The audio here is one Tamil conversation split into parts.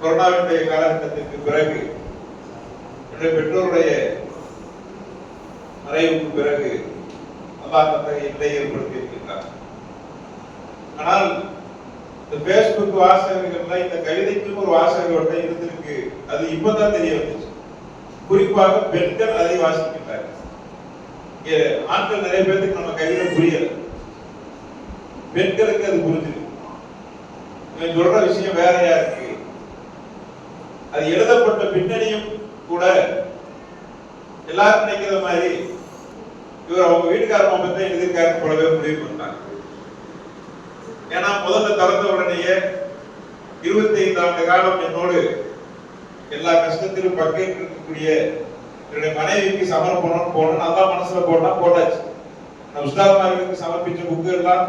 கொரோனாவினுடைய காலகட்டத்திற்கு பிறகு என்னுடைய பெற்றோருடைய மறைவுக்கு பிறகு அல்லாஹ் அத்தகைய நிலை ஏற்படுத்தி இருக்கின்றார் ஆனால் இந்த பேஸ்புக் வாசகர்கள்ல இந்த கவிதைக்கும் ஒரு வாசகர் இருந்திருக்கு. அது இப்பதான் தெரிய வந்துச்சு. குறிப்பாக பெண்கள் அதை வாசிக்கின்றார்கள். ஆண்கள் நிறைய பேருக்கு நம்ம கவிதை புரியல. பெண்களுக்கு அது புரிஞ்சிருக்கு சொல்ற விஷயம் வேறையா இருக்கு. அது எழுதப்பட்ட பின்னணியும் கூட எல்லாரும் நினைக்கிற மாதிரி இவர் அவங்க வீட்டுக்காரமா பத்தி எழுதியிருக்காரு போலவே முடிவு பண்ணாங்க ஏன்னா முதல்ல திறந்த உடனேயே இருபத்தி ஐந்து ஆண்டு காலம் என்னோடு எல்லா கஷ்டத்திலும் பங்கேற்று இருக்கக்கூடிய என்னுடைய மனைவிக்கு சமர்ப்பணம் போனோம் நல்லா மனசுல போட்டா போட்டாச்சு. நான் உஸ்தாத்மார்களுக்கு சமர்ப்பிச்ச புக்கு எல்லாம்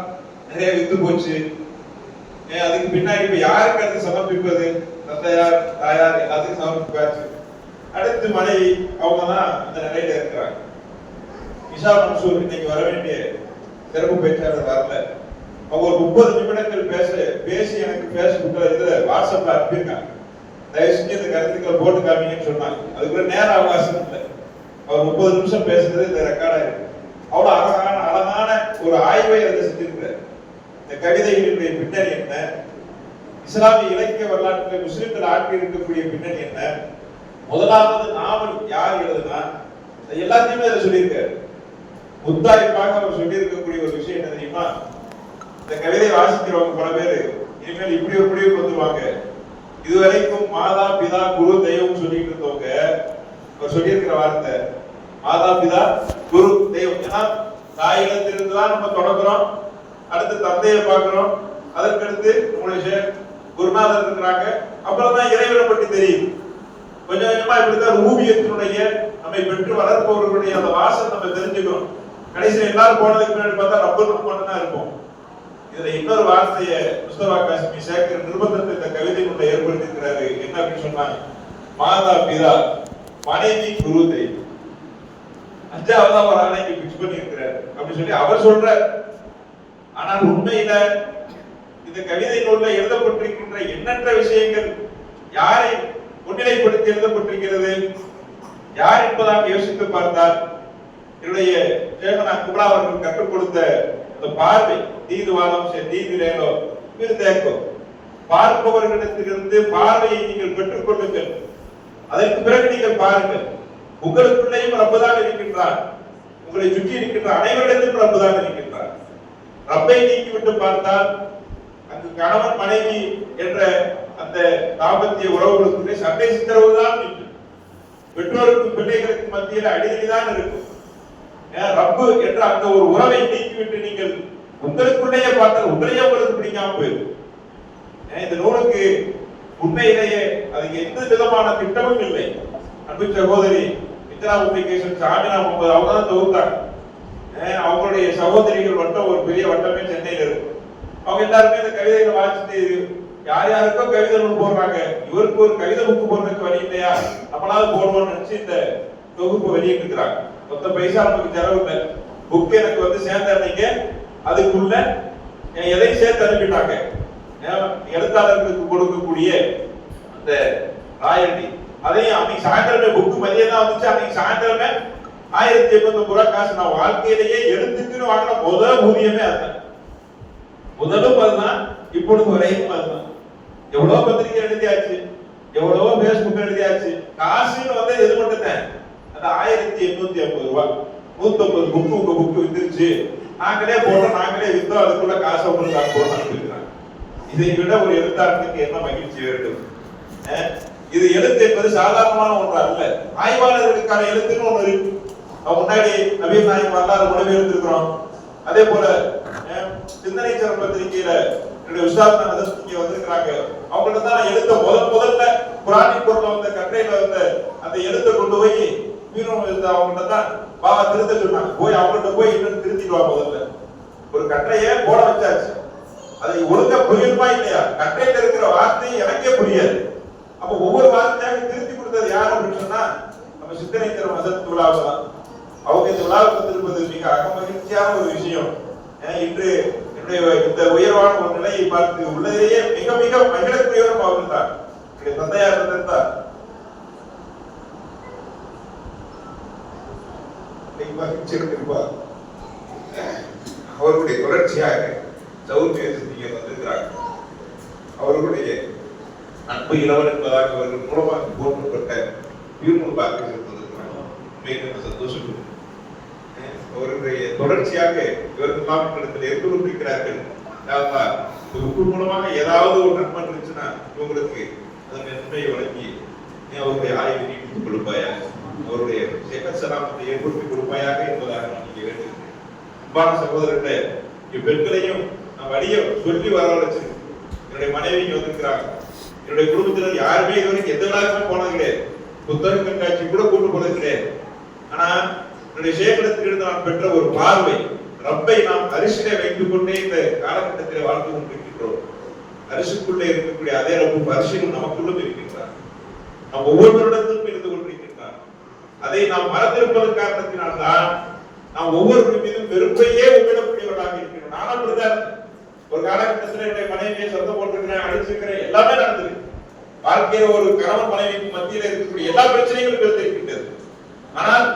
நிறைய வித்து போச்சு. ஏன் அதுக்கு பின்னாடி இப்ப யாருக்கு அது சமர்ப்பிப்பது? தந்தையார் தாயார் எல்லாத்துக்கும் சமர்ப்பிப்பாச்சு அடுத்து மனைவி அவங்க தான் அந்த நிலையில இருக்கிறாங்க. இஷா மன்சூர் இன்னைக்கு வர வேண்டிய சிறப்பு பேச்சாளர் வரல. அவங்க ஒரு முப்பது நிமிடங்கள் பேச பேசி எனக்கு பேஸ்புக்ல இதுல வாட்ஸ்அப்ல அனுப்பியிருக்காங்க. தயவு செஞ்சு இந்த கருத்துக்களை போட்டு காமிங்கன்னு சொன்னாங்க. அதுக்குள்ள நேர அவகாசம் இல்லை. அவர் முப்பது நிமிஷம் பேசுறது இந்த ரெக்கார்டா இருக்கு. அவ்வளவு அழகான அழகான ஒரு ஆய்வை அதை செஞ்சிருக்கிறார். இந்த கவிதைகளினுடைய பின்னணி என்ன? இஸ்லாமிய இலக்கிய வரலாற்றில் முஸ்லிம்கள் ஆட்சி இருக்கக்கூடிய பின்னணி என்ன? முதலாவது நாவல் யார் எழுதுனா எல்லாத்தையுமே அதை சொல்லியிருக்காரு. முத்தாய்ப்பாக அவர் சொல்லியிருக்கக்கூடிய ஒரு விஷயம் என்ன தெரியுமா? இந்த கவிதை வாசிக்கிறவங்க பல பேர் இனிமேல் இப்படி ஒரு முடிவுக்கு வந்துருவாங்க. இதுவரைக்கும் மாதா பிதா குரு தெய்வம் சொல்லிட்டு இருந்தவங்க அவர் சொல்லியிருக்கிற வார்த்தை மாதா பிதா குரு தெய்வம். ஏன்னா தாயிடத்திலிருந்து தான் நம்ம தொடங்குறோம் அடுத்து தந்தையை பார்க்கிறோம் அதற்கடுத்து உங்களுடைய குருநாதர் இருக்கிறாங்க. அப்புறம் தான் இறைவனை பற்றி தெரியும். கொஞ்சம் கொஞ்சமா இப்படித்தான் ரூபியத்தினுடைய நம்மை பெற்று வளர்ப்பவர்களுடைய அந்த வாசல் நம்ம தெரிஞ்சுக்கிறோம் கடைசியில் எல்லாரும் போனதுக்கு முன்னாடி பார்த்தா ரப்பர் மட்டும் தான் இருப்போம் இதுல இன்னொரு வார்த்தையை முஸ்தபா காசிமி சேகர் நிர்பந்தத்தை இந்த கவிதை கொண்ட ஏற்படுத்தியிருக்கிறாரு. என்ன அப்படின்னு சொன்னாங்க மாதா பிதா மனைவி குரு தெய்வம். அஞ்சாவதா ஒரு ஆணைக்கு பிக்ஸ் பண்ணி இருக்கிறாரு அப்படின்னு சொல்லி அவர் சொல்ற ஆனால் உண்மையில இந்த கவிதை நூல்ல எழுதப்பட்டிருக்கின்ற எண்ணற்ற விஷயங்கள் யாரை முன்னிலைப்படுத்தி எழுதப்பட்டிருக்கிறது? யார் என்பதாக யோசித்து பார்த்தால் என்னுடைய சேகனா குமரா அவர்கள் கற்றுக் கொடுத்த அந்த பார்வை தீதுவாதம் சரி தீதுரேனோ தேக்கோ. பார்ப்பவர்களிடத்திலிருந்து பார்வையை நீங்கள் பெற்றுக் கொள்ளுங்கள். அதற்கு பிறகு நீங்கள் பாருங்கள். உங்களுக்குள்ளேயும் ரப்பதான் இருக்கின்றார். உங்களை சுற்றி இருக்கின்ற அனைவரிடத்திலும் ரப்பதான் இருக்கின்றார். ரப்பை நீக்கிவிட்டு பார்த்தால் அங்கு கணவன் மனைவி என்ற அந்த தாம்பத்திய உறவுகளுக்குள்ளே சண்டை சித்தரவு தான் நிற்கும் பெற்றோருக்கும் பிள்ளைகளுக்கு மத்தியில் அடிதடி தான் இருக்கும். ஏன் ரப்பு என்ற அந்த ஒரு உறவை நீக்கிவிட்டு நீங்கள் உங்களுக்குள்ளேயே பார்த்தால் உங்களையே உங்களுக்கு பிடிக்காம போயிடும். ஏன் இந்த நூலுக்கு உண்மையிலேயே அதுக்கு எந்த விதமான திட்டமும் இல்லை. அன்பு சகோதரி மித்ரா பப்ளிகேஷன் சாமினா முகமது அவங்க தான் தொகுத்தாங்க அவங்களுடைய சகோதரிகள் வட்டம் ஒரு பெரிய வட்டமே சென்னையில் இருக்கும் அவங்க எல்லாருமே இந்த கவிதைகளை வாசித்து யார் யாருக்கோ கவிதை நூல் போடுறாங்க. இவருக்கு ஒரு கவிதை புக்கு போடுறதுக்கு வழி இல்லையா? நம்மளாவது போடுவோம்னு நினைச்சு இந்த தொகுப்பு வெளியிட்டிருக்கிறாங்க மொத்த பைசா நமக்கு செலவு இல்லை. புக் எனக்கு வந்து சேர்ந்த அன்னைக்கு அதுக்குள்ள எதையும் சேர்த்து அனுப்பிட்டாங்க. ஏன் எழுத்தாளர்களுக்கு கொடுக்கக்கூடிய அந்த ராயல்டி அதையும் அன்னைக்கு சாயந்தரமே புக்கு மதியம் தான் வந்துச்சு. அன்னைக்கு சாயந்தரமே ஆயிரத்தி எண்பத்தி ரூபாய் காசு. நான் வாழ்க்கையிலேயே எடுத்துக்குன்னு வாங்கின முதல் ஊதியமே அதுதான். முதலும் அதுதான் இப்பொழுது வரையும் அதுதான் எவ்வளவு பத்திரிகை எழுதியாச்சு எவ்வளவோ பேஸ்புக் எழுதியாச்சு காசுன்னு வந்து இது மட்டும் தான்? அந்த ஆயிரத்தி எண்ணூத்தி ஐம்பது ரூபாய் நூத்தி ஐம்பது புக்கு உங்க புக்கு வித்துருச்சு. நாங்களே போட்டோம் நாங்களே வித்தோம் அதுக்குள்ள காசை உங்களுக்கு அனுப்பணும் இதை விட ஒரு எழுத்தாளத்துக்கு என்ன மகிழ்ச்சி வேண்டும்? இது எழுத்து என்பது சாதாரணமான ஒன்று அல்ல. ஆய்வாளர்களுக்கான எழுத்துன்னு ஒண்ணு இருக்கு. முன்னாடி நவீன நாயகம் வரலாறு மொழிபெயர்த்திருக்கிறோம் அதே போல சிந்தனை சரம் பத்திரிகையில என்னுடைய உஸ்தாத் நதஸ் இங்க வந்திருக்கிறாங்க. அவங்கள்ட்ட தான் நான் எழுத்த முதல் முதல்ல புராணி பொருள் வந்த கட்டையில வந்த அந்த எழுத்தை கொண்டு போய் மீண்டும் எழுத அவங்கள்ட்ட தான் பாபா திருத்த சொன்னாங்க. போய் அவங்கள்ட்ட போய் இன்னும் திருத்திட்டு வா முதல்ல. ஒரு கட்டையை போட வச்சாச்சு. அதை ஒழுங்கா புரியுமா இல்லையா? கட்டையில இருக்கிற வார்த்தை எனக்கே புரியாது. அப்ப ஒவ்வொரு வார்த்தையாக திருத்தி கொடுத்தது யார் அப்படின்னு சொன்னா நம்ம சிந்தனை தரும் வசத் விழாவை தான். அவங்க இந்த விழாவுக்கு வந்திருப்பது மிக அகமகிழ்ச்சியான ஒரு விஷயம். இன்று என்னுடைய இந்த உயர்வான ஒரு நிலையை பார்த்து உள்ளதிலேயே மிக மிக மகிழக்கூடியவரும் அவர்கள் தான். என்னுடைய தந்தையார் இருந்தார் மகிழ்ச்சியிருந்திருப்பார் அவர்களுடைய தொடர்ச்சியாக சௌர்மியத்தில் வந்திருக்கிறார் அவர்களுடைய அன்பு இளவன் என்பதாக அவர்கள் மூலமாக போற்றப்பட்ட வீர்முல் பார்க்க வந்திருக்கிறார் மிகவும் சந்தோஷம் தொடர்ச்சியாக இவர்கள் மாவட்டத்தில் எங்கு இருக்கிறார்கள் உப்பு மூலமாக ஏதாவது ஒரு நன்மை இருந்துச்சுன்னா இவங்களுக்கு அதன் நன்மையை வழங்கி அவருடைய ஆய்வை நீட்டித்துக் கொடுப்பாயா அவருடைய செகசலாமத்தை ஏற்படுத்தி கொடுப்பாயாக என்பதாக நான் இங்கே வேண்டும் அன்பான சகோதரர்களே இப்பெண்களையும் நான் வழிய சொல்லி வரவழைச்சு என்னுடைய மனைவி வந்திருக்கிறாங்க. என்னுடைய குடும்பத்தினர் யாருமே இதுவரைக்கும் எந்த விழாவுக்கும் போனது கிடையாது புத்தக கண்காட்சி கூட கூட்டு போனது கிடையாது ஆனா என்னுடைய சேகரத்திலிருந்து நான் பெற்ற ஒரு பார்வை ரப்பை நாம் அரிசியில வைத்துக் கொண்டே இந்த காலகட்டத்தில் வாழ்ந்து கொண்டிருக்கின்றோம். அரிசிக்குள்ளே இருக்கக்கூடிய அதே ரப்பு அரிசியும் நமக்குள்ளும் இருக்கின்றார். நாம் ஒவ்வொருவரிடத்திலும் இருந்து கொண்டிருக்கின்றார். அதை நாம் மறந்திருப்பதன் காரணத்தினால்தான் நாம் ஒவ்வொருவரும் மீதும் வெறுப்பையே ஒப்பிடக்கூடியவர்களாக இருக்கிறோம் நானும் அப்படிதான் ஒரு காலகட்டத்தில் என்னுடைய மனைவியை சொந்தம் போட்டிருக்கிறேன் அடிச்சிருக்கிறேன் எல்லாமே நடந்திருக்கு வாழ்க்கையில ஒரு கணவன் மனைவிக்கு மத்தியில் இருக்கக்கூடிய எல்லா பிரச்சனைகளும் இருந்திருக்கின்றது ஆனால்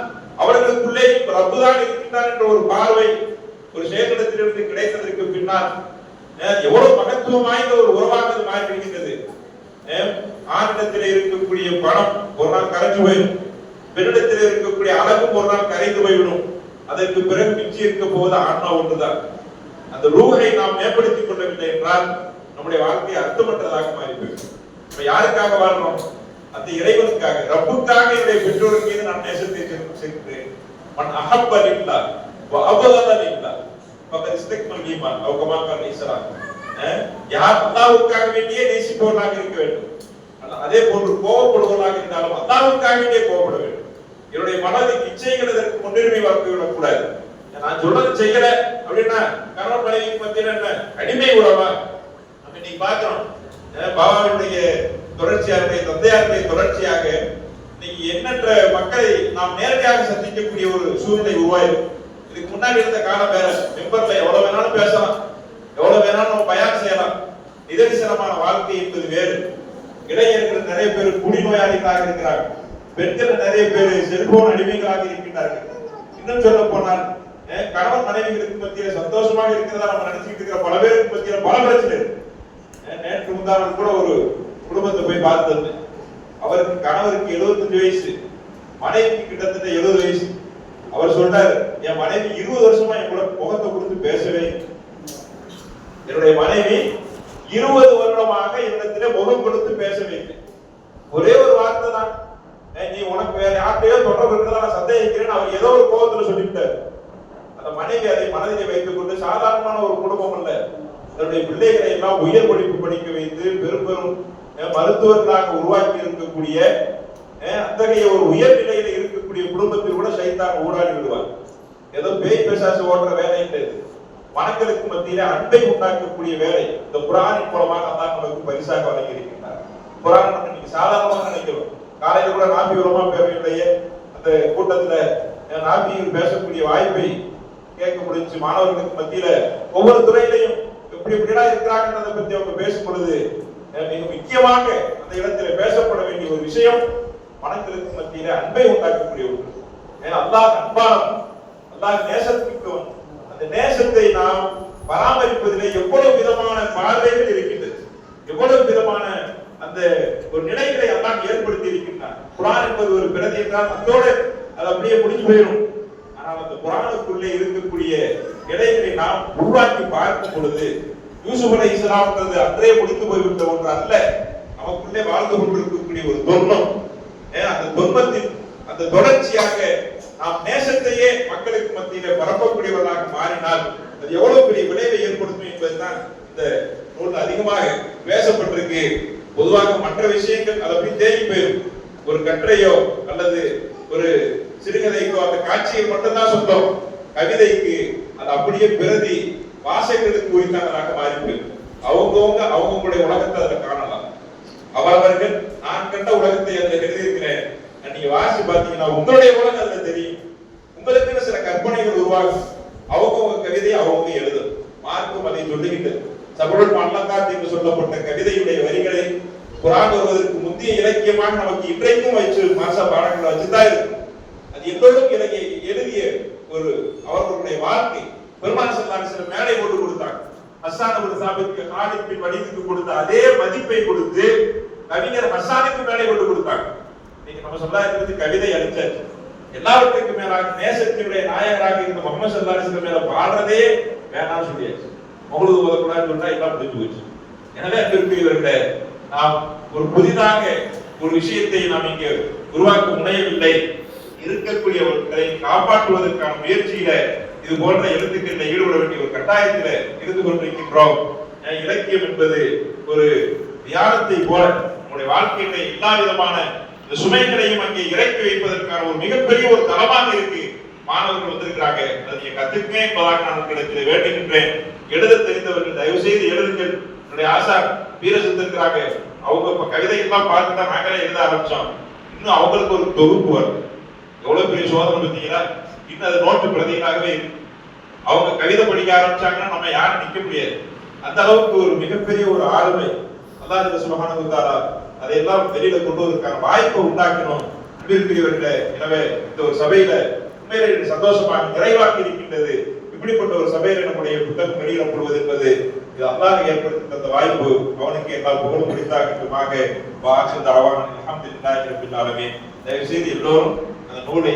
அவர்களுக்குள்ளே ரப்புதான் இருக்கின்றார் என்ற ஒரு பார்வை ஒரு சேகரத்திலிருந்து கிடைத்ததற்கு பின்னால் எவ்வளவு மகத்துவம் வாய்ந்த ஒரு உறவாக மாறிவிடுகின்றது. மாறி ஆணிடத்தில் இருக்கக்கூடிய பணம் ஒரு நாள் கரைஞ்சு போயிடும். பெண்ணிடத்தில் இருக்கக்கூடிய அழகும் ஒரு நாள் கரைந்து போய்விடும். அதற்கு பிறகு மிஞ்சி இருக்க போவது ஆன்மா ஒன்றுதான். அந்த ரூகை நாம் மேம்படுத்திக் கொள்ளவில்லை என்றால் நம்முடைய வாழ்க்கையை அர்த்தமற்றதாக மாறி போயிடும் இப்ப யாருக்காக வாழ்றோம்? அந்த இறைவனுக்காக ரப்புக்காக என்னுடைய பெற்றோர் மீது நான் நேசத்தை செலுத்து- செலுத்துகிறேன். மன் அகப்பல் இல்லா அபதல் இல்லா பக்கத்து இஸ்தக்மல் ஈமான் அவகமாக இஸ்லாம் யார் அல்லாஹ்வுக்காக வேண்டியே நேசிப்பவர்களாக இருக்க வேண்டும். அதே போன்று கோபப்படுவர்களாக இருந்தாலும் அல்லாஹ்வுக்காக வேண்டியே கோபப்பட வேண்டும். என்னுடைய மனதின் இச்சைகள் இதற்கு முன்னுரிமை வாக்கு விடக்கூடாது நான் சொல்றது செய்யல அப்படின்னா கணவன் மனைவி மத்தியில என்ன? அடிமை உறவா? நம்ம இன்னைக்கு பார்க்கிறோம் பாபாவின் தொடர்ச்சியாக தந்தையாருடைய தொடர்ச்சியாக இன்னைக்கு எண்ணற்ற மக்களை நாம் நேரடியாக சந்திக்கக்கூடிய ஒரு சூழ்நிலை உருவாயிருக்கு. இதுக்கு முன்னாடி இருந்த காலம் வேற. மெம்பர்ல எவ்வளவு வேணாலும் பேசலாம். எவ்வளவு வேணாலும் நம்ம பயணம் செய்யலாம். நிதர்சனமான வாழ்க்கை என்பது வேறு. இடையர்கள் நிறைய பேர் குடிநோயாளிகளாக இருக்கிறார்கள். பெண்கள் நிறைய பேர் செல்போன் அடிமைகளாக இருக்கின்றார்கள். இன்னும் சொல்ல போனால் கணவன் மனைவிகளுக்கு மத்தியில சந்தோஷமாக இருக்கிறதா நம்ம நினைச்சுட்டு இருக்கிற பல பேருக்கு மத்தியில பல பிரச்சனை நேற்று முந்தானது கூட ஒரு குடும்பத்தை போய் பார்த்தது. அவருக்கு கணவருக்கு 75 வயசு மனைவிக்கு கிட்டத்தட்ட 70 வயசு. அவர் சொல்றாரு என் மனைவி இருபது வருஷமா என் கூட முகத்தை கொடுத்து பேசவே என்னுடைய மனைவி இருபது வருடமாக என்னிடத்துல முகம் கொடுத்து பேசவில்லை ஒரே ஒரு வார்த்தை தான். நீ உனக்கு வேற யார்கிட்டயோ தொடர்பு இருக்கிறதா நான் சந்தேகிக்கிறேன் அவர் ஏதோ ஒரு கோபத்துல சொல்லிவிட்டார். அந்த மனைவி அதை மனதிலே வைத்துக் கொண்டு சாதாரணமான ஒரு குடும்பம் அல்ல. தன்னுடைய பிள்ளைகளை எல்லாம் உயர் படிப்பு படிக்க வைத்து பெரும் பெரும் மருத்துவர்களாக உருவாக்கி இருக்கக்கூடிய அத்தகைய ஒரு உயர்நிலையில இருக்கக்கூடிய குடும்பத்தில் கூட சைத்தாக ஊடாடி விடுவார் ஏதோ பேய் பிசாசு ஓடுற வேலை கிடையாது மனங்களுக்கு மத்தியில அன்பை உண்டாக்கக்கூடிய வேலை. இந்த குரானின் மூலமாக தான் நமக்கு பரிசாக வழங்கி இருக்கின்றார் குரான் நம்ம இன்னைக்கு சாதாரணமாக நினைக்கிறோம் காலையில கூட நாபி உரமா பேரவையுடைய அந்த கூட்டத்துல நாபியில் பேசக்கூடிய வாய்ப்பை கேட்க முடிஞ்சு மாணவர்களுக்கு மத்தியில ஒவ்வொரு துறையிலையும் எப்படி எப்படிடா இருக்கிறாங்கன்றதை பத்தி அவங்க பேசும் பொழுது மிக முக்கியமாக அந்த இடத்தில் பேசப்பட வேண்டிய ஒரு விஷயம் மனங்களுக்கு மத்தியில அன்பை உண்டாக்கக்கூடிய ஒன்று. ஏன்னா அல்லாஹ் அன்பானவன் அல்லாஹ் நேசத்திற்குவன் அந்த நேசத்தை நாம் பராமரிப்பதிலே எவ்வளவு விதமான பார்வைகள் இருக்கின்றது. எவ்வளவு விதமான அந்த ஒரு நிலைகளை எல்லாம் ஏற்படுத்தி இருக்கின்றான். குரான் என்பது ஒரு பிரதி என்றால் அதோடு அது அப்படியே முடிஞ்சு போயிடும். ஆனால் அந்த குரானுக்குள்ளே இருக்கக்கூடிய இடைகளை நாம் உருவாக்கி பார்க்கும் பொழுது யூசுப் அலை இஸ்லாம்ன்றது அன்றே முடித்து போய்விட்ட ஒன்று அல்ல. நமக்குள்ளே வாழ்ந்து கொண்டிருக்கக்கூடிய ஒரு தொன்மம். ஏன் அந்த தொன்மத்தின் அந்த தொடர்ச்சியாக நாம் நேசத்தையே மக்களுக்கு மத்தியில பரப்பக்கூடியவர்களாக மாறினால் அது எவ்வளவு பெரிய விளைவை ஏற்படுத்தும் என்பதுதான் இந்த நூல் அதிகமாக பேசப்பட்டிருக்கு. பொதுவாக மற்ற விஷயங்கள் அதை அப்படி தேங்கி போயிடும் ஒரு கற்றையோ அல்லது ஒரு சிறுகதைக்கோ அந்த காட்சியை மட்டும்தான் சொந்தம். கவிதைக்கு அது அப்படியே பிரதி வாசகர்களுக்கு உரித்தானதாக மாறி அவங்கவுங்க அவங்களுடைய உலகத்தை அதில் காணலாம். அவரவர்கள் நான் கண்ட உலகத்தை அதுல எழுதியிருக்கிறேன். நீங்க வாசி பாத்தீங்கன்னா உங்களுடைய உலகம் அதுல தெரியும். உங்களுக்குன்னு சில கற்பனைகள் உருவாகும். அவங்கவுங்க கவிதையை அவங்க எழுதும். மார்க்கும் அதை சொல்லுகின்றது சபருள் மல்லங்காத் என்று சொல்லப்பட்ட கவிதையுடைய வரிகளை குரான் வருவதற்கு முந்தைய இலக்கியமாக நமக்கு இன்றைக்கும் வச்சு மாச பாடங்களை வச்சுதான் இருக்கும். அது எல்லோரும் இலக்கிய எழுதிய ஒரு அவர்களுடைய வாழ்க்கை. பெருமாள் சொல்லாரு சில மேடை போட்டு கொடுத்தாங்க. ஹஸ்ஸான் சாபிற்கு ஹாலித் வடிவுக்கு கொடுத்த அதே மதிப்பை கொடுத்து கவிஞர் ஹசானுக்கு மேடை போட்டு கொடுத்தாங்க. இன்னைக்கு நம்ம சொல்லாஇருக்கிறது கவிதை அளிச்சாச்சு. எல்லாவற்றுக்கும் மேலாக நேசத்தினுடைய நாயகராக இருந்த முகமது சல்லாஹ் மேல பாடுறதே வேணாம்னு சொல்லியாச்சு. உங்களுக்கு ஓதக்கூடாதுன்னு சொன்னா எல்லாம் முடிஞ்சு போச்சு. எனவே அன்பிற்குரியவர்களே நாம் ஒரு புதிதாக ஒரு விஷயத்தை நாம் இங்கு உருவாக்க முனையவில்லை. இருக்கக்கூடியவர்களை காப்பாற்றுவதற்கான முயற்சியில இது போன்ற எழுத்துக்களில் ஈடுபட வேண்டிய ஒரு கட்டாயத்தில் இருந்து கொண்டிருக்கின்றோம். இலக்கியம் என்பது ஒரு தியானத்தை போல நம்முடைய வாழ்க்கையில எல்லா விதமான இந்த சுமைகளையும் அங்கே இறக்கி வைப்பதற்கான ஒரு மிகப்பெரிய ஒரு தளமாக இருக்கு. மாணவர்கள் வந்திருக்கிறாங்க. அதை நீங்க கத்துக்குங்க என்பதாக நான் உங்களிடத்தில் வேண்டுகின்றேன். எழுத தெரிந்தவர்கள் தயவு செய்து எழுதுங்கள். என்னுடைய ஆசா வீரசித்து இருக்கிறாங்க அவங்க இப்ப கவிதையெல்லாம் பார்த்து தான் நாங்களே எழுத ஆரம்பிச்சோம். இன்னும் அவங்களுக்கு ஒரு தொகுப்பு வரும். எவ்வளவு பெரிய சோதனை பார்த்தீங்களா? இன்னும் அது நோட்டு பிரதிகளாகவே இருக்கு. அவங்க கவிதை படிக்க ஆரம்பிச்சாங்கன்னா நம்ம யாரும் நிக்க முடியாது. அந்த அளவுக்கு ஒரு மிகப்பெரிய ஒரு ஆளுமை அல்லாஹ் சுபஹானஹு தஆலா அதையெல்லாம் வெளியில கொண்டு வந்திருக்காங்க. வாய்ப்பை உண்டாக்கணும். அன்பிற்குரியவர்களே எனவே இந்த ஒரு சபையில உண்மையிலே எனக்கு சந்தோஷமாக நிறைவாக்கி இருக்கின்றது. இப்படிப்பட்ட ஒரு சபையில நம்முடைய புத்தகம் வெளியிடப்படுவது என்பது இது அல்லாஹ் ஏற்படுத்தி தந்த வாய்ப்பு. அவனுக்கு எல்லா புகழும் முடித்தாகட்டுமாக வாசல் தரவான அல்ஹம்துலில்லாஹி ரப்பில் ஆலமீன். தயவு செய்து எல்லோரும் அந்த நூலை